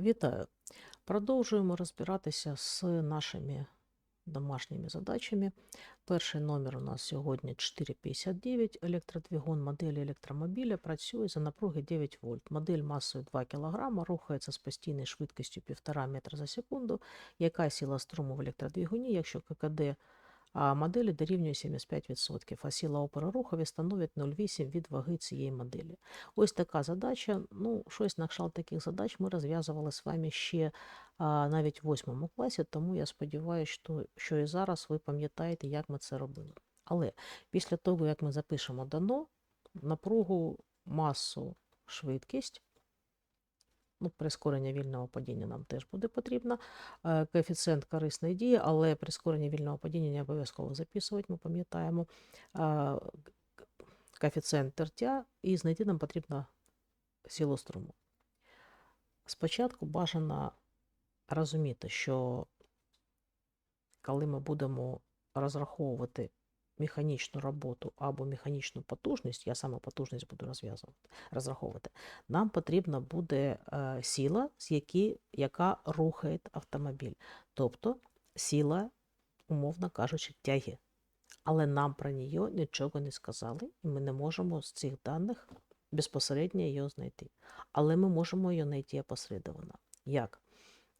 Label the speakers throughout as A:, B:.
A: Вітаю! Продовжуємо розбиратися з нашими домашніми задачами. Перший номер у нас сьогодні 459. Електродвигун моделі електромобіля працює за напруги 9 вольт. Модель масою 2 кг рухається з постійною швидкістю 1,5 метра за секунду. Яка сила струму в електродвигуні, якщо ККД а моделі дорівнює 75%, а опору рухові становить 0,8 від ваги цієї моделі. Ось така задача. Ну, щось на кшталт таких задач ми розв'язували з вами ще а, навіть в восьмому класі, тому я сподіваюся, що, що і зараз ви пам'ятаєте, як ми це робили. Але після того, як ми запишемо дано, напругу, масу, швидкість, ну, прискорення вільного падіння нам теж буде потрібно. Е, Коефіцієнт корисної дії, але прискорення вільного падіння не обов'язково записувати, ми пам'ятаємо. Е, Коефіцієнт тертя і знайти нам потрібно силу струму. Спочатку бажано розуміти, що коли ми будемо розраховувати механічну роботу або механічну потужність, я саме потужність буду розв'язувати, розраховувати, нам потрібна буде е, сила, з які, яка рухає автомобіль. Тобто сила, умовно кажучи, тяги. Але нам про неї нічого не сказали, і ми не можемо з цих даних безпосередньо її знайти. Але ми можемо її знайти опосередовано. Як?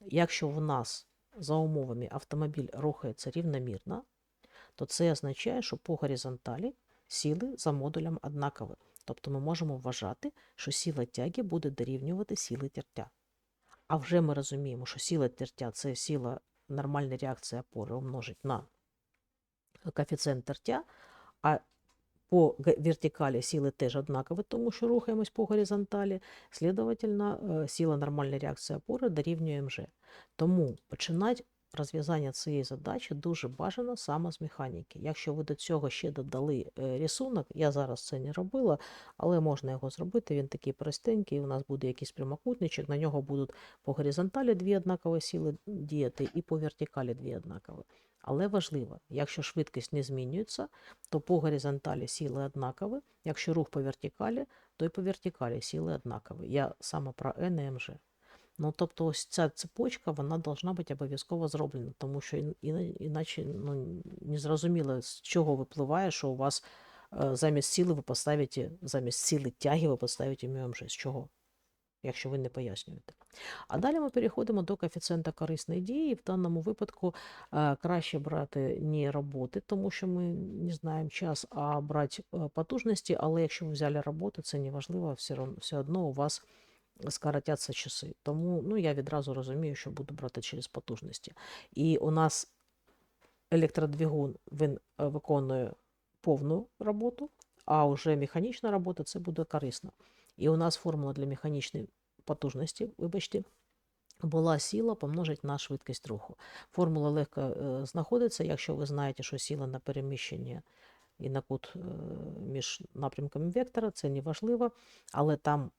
A: Якщо в нас за умовами автомобіль рухається рівномірно, то це означає, що по горизонталі сили за модулем однакові. Тобто ми можемо вважати, що сила тяги буде дорівнювати сили тертя. А вже ми розуміємо, що сила тертя це сила нормальна реакція опори умножить на коефіцієнт тертя, а по вертикалі сили теж однакові, тому що рухаємось по горизонталі. Слідовательно, е, сила нормальної реакції опори дорівнює МЖ. Тому починати розв'язання цієї задачі дуже бажано саме з механіки. Якщо ви до цього ще додали е, рисунок, я зараз це не робила, але можна його зробити. Він такий простенький. У нас буде якийсь прямокутничок, на нього будуть по горизонталі дві однакові сили діяти, і по вертикалі дві однакові. Але важливо, якщо швидкість не змінюється, то по горизонталі сили однакові. Якщо рух по вертикалі, то і по вертикалі сили однакові. Я саме про N і МЖ. Ну, тобто, ось ця цепочка, вона должна бути обов'язково зроблена, тому що ін- іна- іначе ну, не зрозуміло, з чого випливає, що у вас е, замість сили ви поставите, замість сили тяги ви поставите МЖ. З чого? Якщо ви не пояснюєте. А далі ми переходимо до коефіцієнта корисної дії. В даному випадку е, краще брати не роботи, тому що ми не знаємо час, а брати е, потужності. Але якщо ви взяли роботи, це не важливо, все одно у вас скоротяться часи. Тому ну, я відразу розумію, що буду брати через потужності. І у нас електродвигун він е, виконує повну роботу, а вже механічна робота це буде корисно. І у нас формула для механічної потужності, вибачте, була сила помножить на швидкість руху. Формула легко е, знаходиться, якщо ви знаєте, що сила на переміщення і на кут е, між напрямками вектора, це не важливо, але там,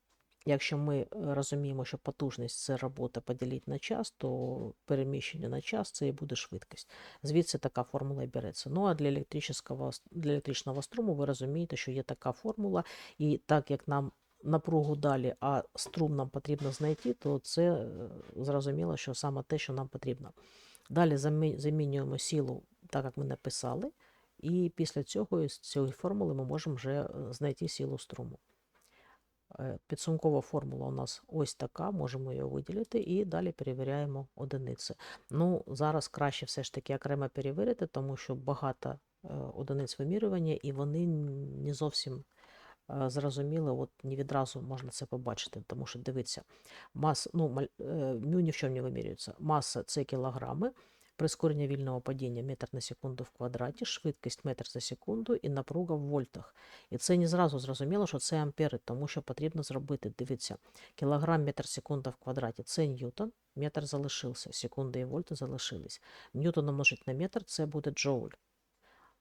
A: якщо ми е, розуміємо, що потужність це робота поділити на час, то переміщення на час це і буде швидкість. Звідси така формула і береться. Ну а для електричного, для електричного струму ви розумієте, що є така формула, і так як нам напругу далі, а струм нам потрібно знайти, то це е, зрозуміло, що саме те, що нам потрібно. Далі замінюємо силу, так як ми написали, і після цього з цієї формули ми можемо вже е, знайти силу струму. Е, Підсумкова формула у нас ось така, можемо її виділити, і далі перевіряємо одиниці. Ну, зараз краще все ж таки окремо перевірити, тому що багато е, одиниць вимірювання, і вони не зовсім е, зрозуміли, от не відразу можна це побачити, тому що дивіться, мас, ну, е, ні в чому не вимірюється. Маса це кілограми, прискорення вільного падіння метр на секунду в квадраті, швидкість метр за секунду і напруга в вольтах. І це не зразу зрозуміло, що це ампери, тому що потрібно зробити, дивіться, кілограм метр секунда в квадраті це ньютон, метр залишився, секунди і вольти залишились. Ньютон умножить на метр це буде джоуль.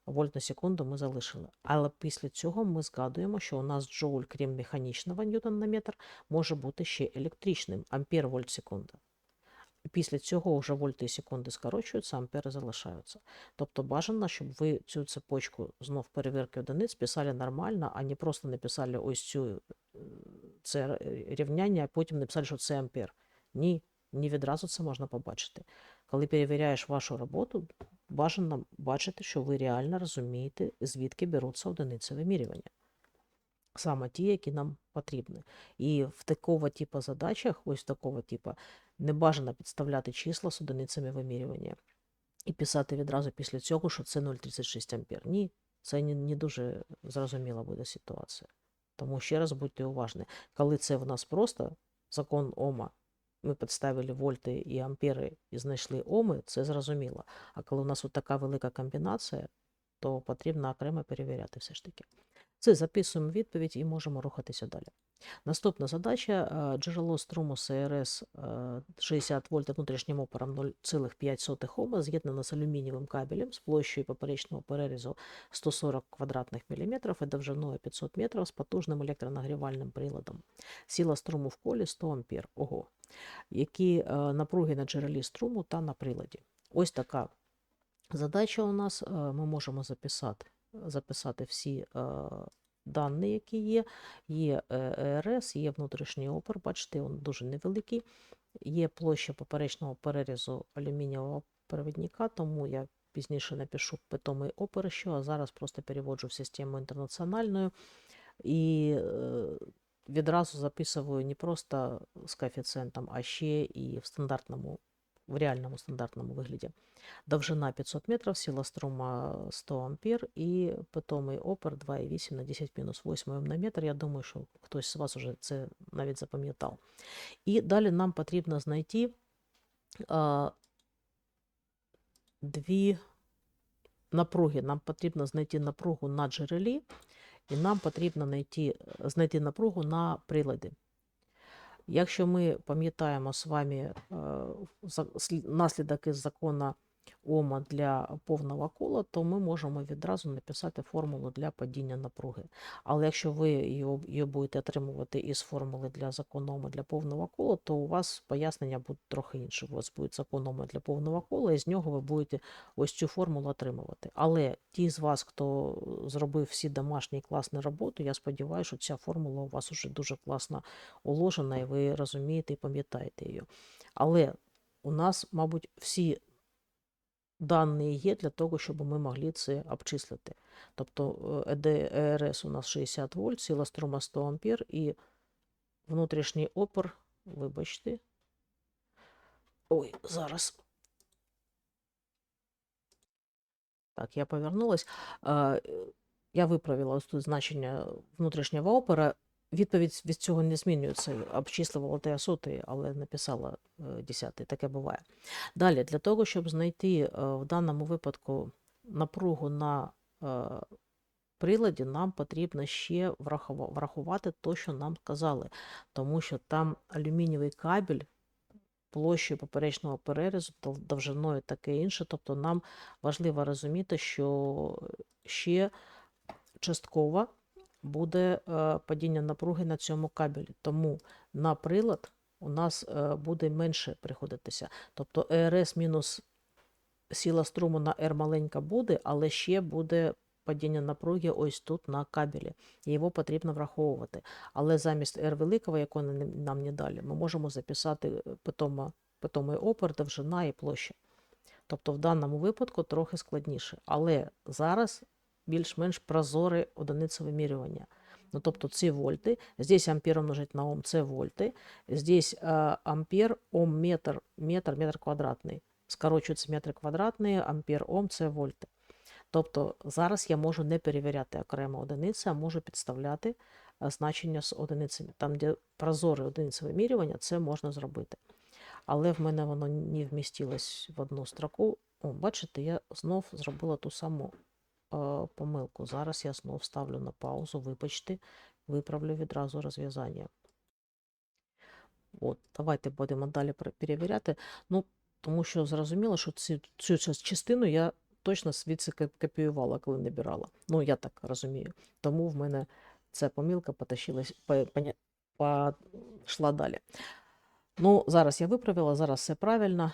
A: Вольт на секунду ми залишили. Але після цього ми згадуємо, що у нас джоуль, крім механічного ньютон на метр, може бути ще електричним ампер вольт секунда. Після цього вже вольти і секунди скорочуються, ампери залишаються. Тобто бажано, щоб ви цю цепочку знов перевірки одиниць писали нормально, а не просто написали ось цю е, це рівняння, а потім написали, що це ампер. Ні, Не відразу це можна побачити. Коли перевіряєш вашу роботу, бажано бачити, що ви реально розумієте, звідки беруться одиниці вимірювання. Саме ті, які нам потрібні. І в такого типу задачах, ось такого типу, не бажано підставляти числа з одиницями вимірювання і писати відразу після цього, що це 0,36 ампер. Ні, це не, дуже зрозуміла буде ситуація. Тому ще раз будьте уважні, коли це в нас просто закон Ома, ми підставили вольти і ампери і знайшли Оми, це зрозуміло. А коли у нас от така велика комбінація, то потрібно окремо перевіряти все ж таки. Це записуємо відповідь і можемо рухатися далі. Наступна задача е, джерело струму СРС е, 60 вольт внутрішнім опором 0,5 Ома з'єднано з алюмінієвим кабелем з площею поперечного перерізу 140 квадратних міліметрів і довжиною 500 метрів з потужним електронагрівальним приладом. Сила струму в колі 100 ампер. Ого. Які е, напруги на джерелі струму та на приладі. Ось така задача у нас. Е, Ми можемо записати, записати всі е, дані, які є. Є е, ЕРС, є внутрішній опор, бачите, він дуже невеликий. Є площа поперечного перерізу алюмінієвого провідника, тому я пізніше напишу питомий опор, що, а зараз просто переводжу в систему інтернаціональну і е, відразу записую не просто з коефіцієнтом, а ще і в стандартному, в реальному стандартному вигляді. Довжина 500 метрів, сила струма 100 ампер і питомий опер 2,8 на 10 мінус 8 Ом на метр. Я думаю, що хтось з вас вже це навіть запам'ятав. І далі нам потрібно знайти а, дві напруги. Нам потрібно знайти напругу на джерелі, і нам потрібно знайти, знайти напругу на приладі. Якщо ми пам'ятаємо з вами е, за- слід- наслідок із закону Ома для повного кола, то ми можемо відразу написати формулу для падіння напруги. Але якщо ви її, будете отримувати із формули для закону Ома для повного кола, то у вас пояснення буде трохи інше. У вас буде закон Ома для повного кола, і з нього ви будете ось цю формулу отримувати. Але ті з вас, хто зробив всі домашні класні роботи, я сподіваюся, що ця формула у вас вже дуже класно уложена, і ви розумієте і пам'ятаєте її. Але у нас, мабуть, всі дані є для того, щоб ми могли це обчислити. Тобто е, ЕДРС у нас 60 вольт, сила струма 100 ампер і внутрішній опор, вибачте. Ой, зараз. Так, я повернулась. Е, Я виправила тут значення внутрішнього опора. Відповідь від цього не змінюється. Обчислювала те сотий, але написала е, десятий. Таке буває. Далі, для того, щоб знайти е, в даному випадку напругу на е, приладі, нам потрібно ще врахувати те, що нам сказали, тому що там алюмінієвий кабель площею поперечного перерізу, дов- довжиною таке інше. Тобто нам важливо розуміти, що ще частково буде е, падіння напруги на цьому кабелі. Тому на прилад у нас е, буде менше приходитися. Тобто ЕРС мінус сила струму на R маленька буде, але ще буде падіння напруги ось тут на кабелі. І його потрібно враховувати. Але замість R великого, якого нам не дали, ми можемо записати е, питома, питомий опер, довжина і площа. Тобто в даному випадку трохи складніше. Але зараз більш-менш прозоре одиниці вимірювання. Ну, тобто ці вольти, здесь ампер умножить на ом, це вольти, здесь э, ампер, ом, метр, метр, метр квадратний. Скорочуються метри квадратні, ампер, ом, це вольти. Тобто зараз я можу не перевіряти окремо одиниці, а можу підставляти е, значення з одиницями. Там, де прозоре одиниці вимірювання, це можна зробити. Але в мене воно не вмістилось в одну строку. О, бачите, я знов зробила ту саму помилку. Зараз я знов ставлю на паузу, вибачте, виправлю відразу розв'язання. От, давайте будемо далі перевіряти. Ну, тому що зрозуміло, що цю, цю частину я точно звідси копіювала, коли набирала. Ну, я так розумію. Тому в мене ця помилка потащилась, пішла далі. Ну, зараз я виправила, зараз все правильно,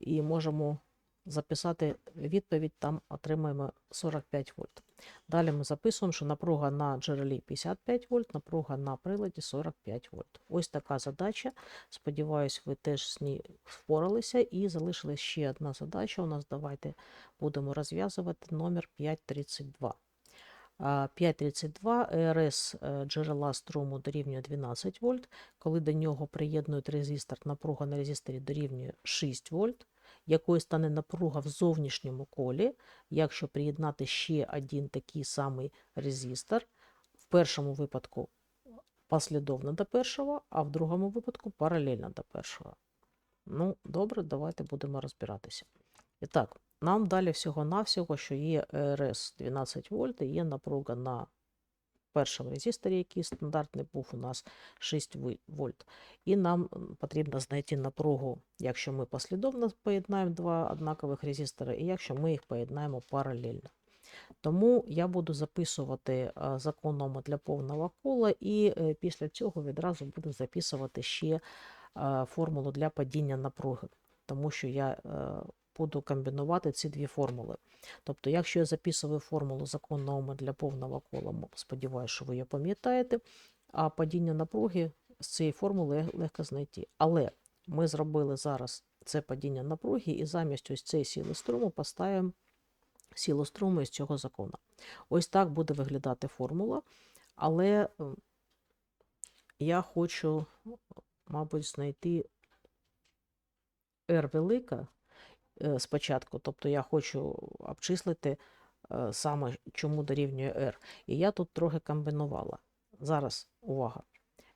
A: і можемо записати відповідь, там отримаємо 45 вольт. Далі ми записуємо, що напруга на джерелі 55 вольт, напруга на приладі 45 вольт. Ось така задача. Сподіваюсь, ви теж з ній впоралися. І залишилась ще одна задача. У нас давайте будемо розв'язувати номер 532. 532 РС е, джерела струму дорівнює 12 вольт. Коли до нього приєднують резистор, напруга на резисторі дорівнює 6 вольт. Якою стане напруга в зовнішньому колі, якщо приєднати ще один такий самий резистор, в першому випадку послідовно до першого, а в другому випадку паралельно до першого. Ну, добре, давайте будемо розбиратися. І так, нам далі всього-навсього, що є РС 12 вольт і є напруга на першому резисторі, який стандартний був у нас 6 вольт. І нам потрібно знайти напругу, якщо ми послідовно поєднаємо два однакових резистори, і якщо ми їх поєднаємо паралельно. Тому я буду записувати е, закон Ома для повного кола, і е, після цього відразу буду записувати ще е, формулу для падіння напруги, тому що я буду комбінувати ці дві формули. Тобто, якщо я записую формулу закону Ома для повного кола, сподіваюся, що ви її пам'ятаєте, а падіння напруги з цієї формули легко знайти. Але ми зробили зараз це падіння напруги, і замість ось цієї сили струму поставимо силу струму із цього закону. Ось так буде виглядати формула, але я хочу, мабуть, знайти R велика спочатку, тобто я хочу обчислити е, саме, чому дорівнює R. І я тут трохи комбінувала. Зараз, увага.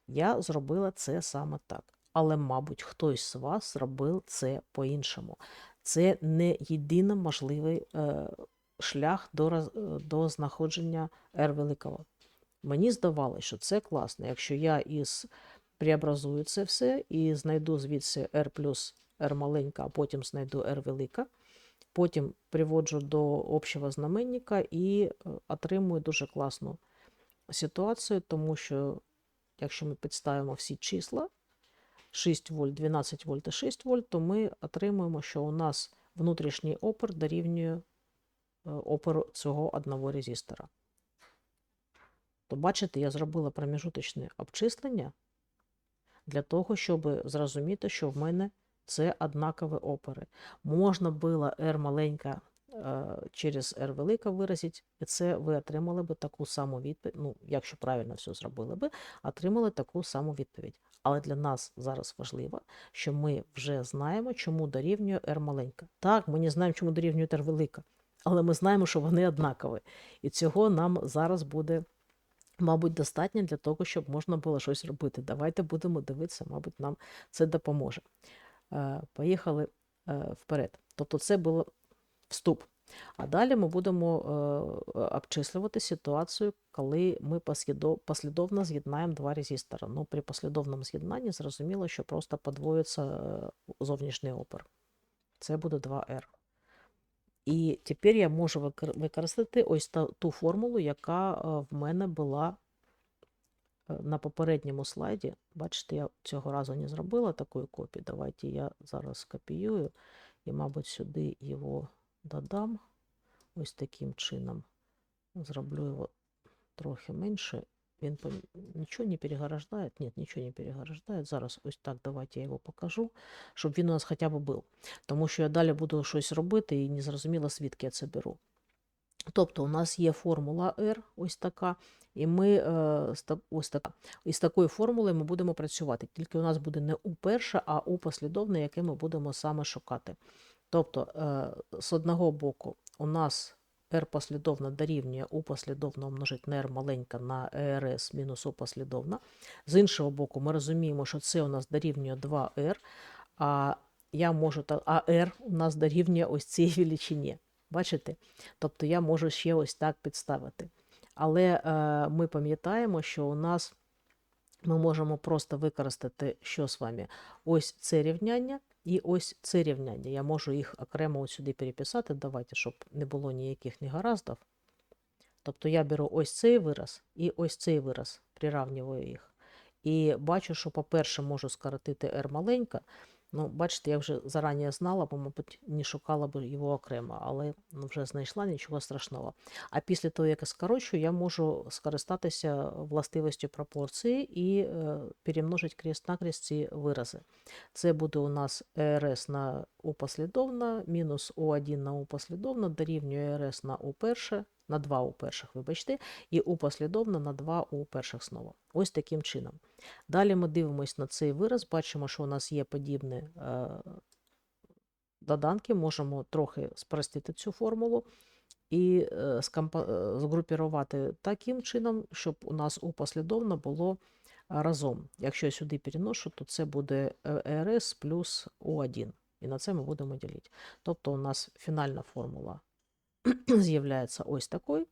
A: Я зробила це саме так. Але, мабуть, хтось з вас зробив це по-іншому. Це не єдиний можливий е, шлях до, е, до знаходження R великого. Мені здавалося, що це класно, якщо я із преобразую це все і знайду звідси R плюс R маленька, а потім знайду R велика, потім приводжу до общого знаменника і е, отримую дуже класну ситуацію, тому що якщо ми підставимо всі числа, 6 вольт, 12 вольт і 6 вольт, то ми отримуємо, що у нас внутрішній опір дорівнює е, опору цього одного резистора. То бачите, я зробила проміжуточне обчислення для того, щоб зрозуміти, що в мене це однакові опори. Можна було R маленька е, через R велика виразити, і це ви отримали би таку саму відповідь. Ну, якщо правильно все зробили би, отримали таку саму відповідь. Але для нас зараз важливо, що ми вже знаємо, чому дорівнює R маленька. Так, ми не знаємо, чому дорівнює R велика, але ми знаємо, що вони однакові. І цього нам зараз буде, мабуть, достатньо для того, щоб можна було щось робити. Давайте будемо дивитися, мабуть, нам це допоможе. Е, Поїхали е, вперед. Тобто, це було вступ. А далі ми будемо е, обчислювати ситуацію, коли ми послідовно з'єднаємо два резистора. Ну, при послідовному з'єднанні зрозуміло, що просто подвоїться зовнішній опір. Це буде 2R. І тепер я можу використати ось ту формулу, яка в мене була на попередньому слайді. Бачите, я цього разу не зробила такої копії. Давайте я зараз скопіюю і, мабуть, сюди його додам. Ось таким чином. Зроблю його трохи менше. Він пом- нічого не переграждає. Ні, нічого не переграждає. Зараз ось так давайте я його покажу, щоб він у нас хоча б був. Тому що я далі буду щось робити і не зрозуміло, звідки я це беру. Тобто у нас є формула R, ось така, і ми е, ось така. із такою формулою ми будемо працювати. Тільки у нас буде не у перше, а у послідовне, яке ми будемо саме шукати. Тобто, е, з одного боку, у нас R послідовна дорівнює U послідовно умножити на R маленька на ERS мінус U послідовна. З іншого боку, ми розуміємо, що це у нас дорівнює 2R, а я можу а R у нас дорівнює ось цій величині. Бачите? Тобто я можу ще ось так підставити. Але е, ми пам'ятаємо, що у нас ми можемо просто використати що з вами? Ось це рівняння і ось це рівняння. Я можу їх окремо сюди переписати. Давайте, щоб не було ніяких негараздів. Тобто я беру ось цей вираз і ось цей вираз, приравнюю їх. І бачу, що, по-перше, можу скоротити r маленька, Ну, бачите, я вже зарані знала, бо, мабуть, не шукала б його окремо, але вже знайшла нічого страшного. А після того, як я скорочую, я можу скористатися властивістю пропорції і е, перемножити крест-накрест ці вирази. Це буде у нас ЕРС на У послідовно, мінус У1 на У послідовно, дорівнює ЕРС на У перше, на 2 У перших, вибачте, і У послідовно на 2 У перших знову. Ось таким чином. Далі ми дивимося на цей вираз, бачимо, що у нас є подібні е, доданки, можемо трохи спростити цю формулу і е, е, згрупірувати таким чином, щоб у нас у послідовно було разом. Якщо я сюди переношу, то це буде е, РС плюс У1. І на це ми будемо ділити. Тобто у нас фінальна формула з'являється ось такою.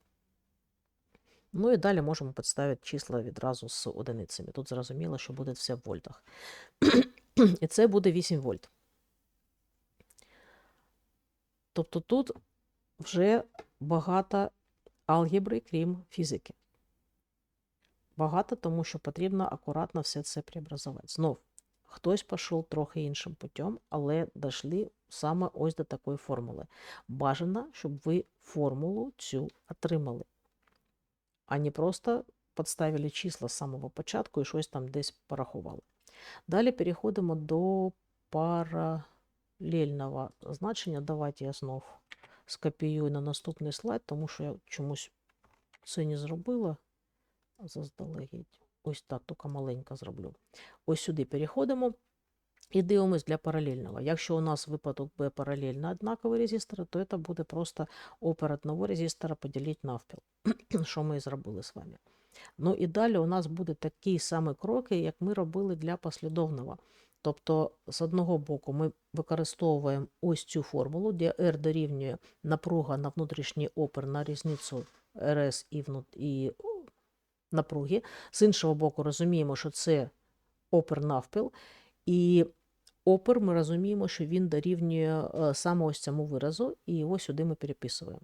A: Ну і далі можемо підставити числа відразу з одиницями. Тут зрозуміло, що буде все в вольтах. І це буде 8 вольт. Тобто тут вже багато алгебри, крім фізики. Багато, тому що потрібно акуратно все це преобразувати. Знов, хтось пішов трохи іншим путем, але дійшли саме ось до такої формули. Бажано, щоб ви формулу цю отримали а не просто підставили числа з самого початку і щось там десь порахували. Далі переходимо до паралельного значення. Давайте я знов скопіюю на наступний слайд, тому що я чомусь це не зробила заздалегідь. Ось так, тільки маленько зроблю. Ось сюди переходимо. І дивимось для паралельного. Якщо у нас випадок B паралельно однакові резистори, то це буде просто опер одного резистора поділити навпіл, що ми і зробили з вами. Ну і далі у нас буде такі самі кроки, як ми робили для послідовного. Тобто, з одного боку, ми використовуємо ось цю формулу, де R дорівнює напруга на внутрішній опер на різницю РС і, внут... і напруги. З іншого боку, розуміємо, що це опер навпіл. І опер ми розуміємо, що він дорівнює е, саме ось цьому виразу, і його сюди ми переписуємо.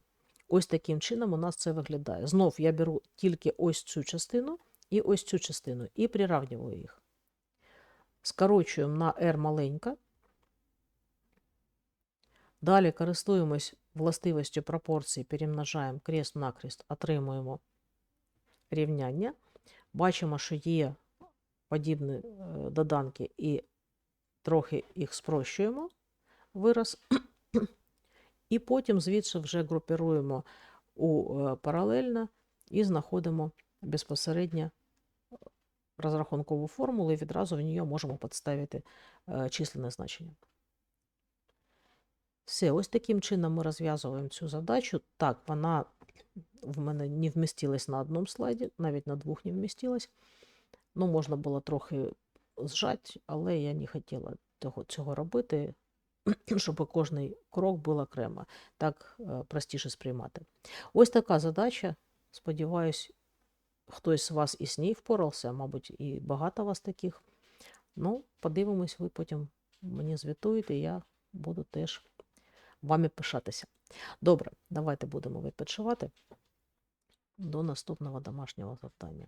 A: Ось таким чином у нас це виглядає. Знов я беру тільки ось цю частину і ось цю частину, і приравнюю їх. Скорочуємо на R маленька. Далі користуємось властивістю пропорції, перемножаємо крест-накрест, отримуємо рівняння. Бачимо, що є подібні е, доданки і трохи їх спрощуємо вираз, і потім звідси вже групіруємо у е, паралельно і знаходимо безпосередньо розрахункову формулу і відразу в ній можемо підставити е, численне значення. Все, ось таким чином ми розв'язуємо цю задачу. Так, вона в мене не вмістилась на одному слайді, навіть на двох не вмістилась. Ну, можна було трохи зжати, але я не хотіла того, цього робити, щоб кожний крок був окремо. Так е, простіше сприймати. Ось така задача. Сподіваюсь, хтось з вас із ній впорався, мабуть, і багато вас таких. Ну, подивимось, ви потім мені звітуєте, я буду теж вами пишатися. Добре, давайте будемо відпочивати до наступного домашнього завдання.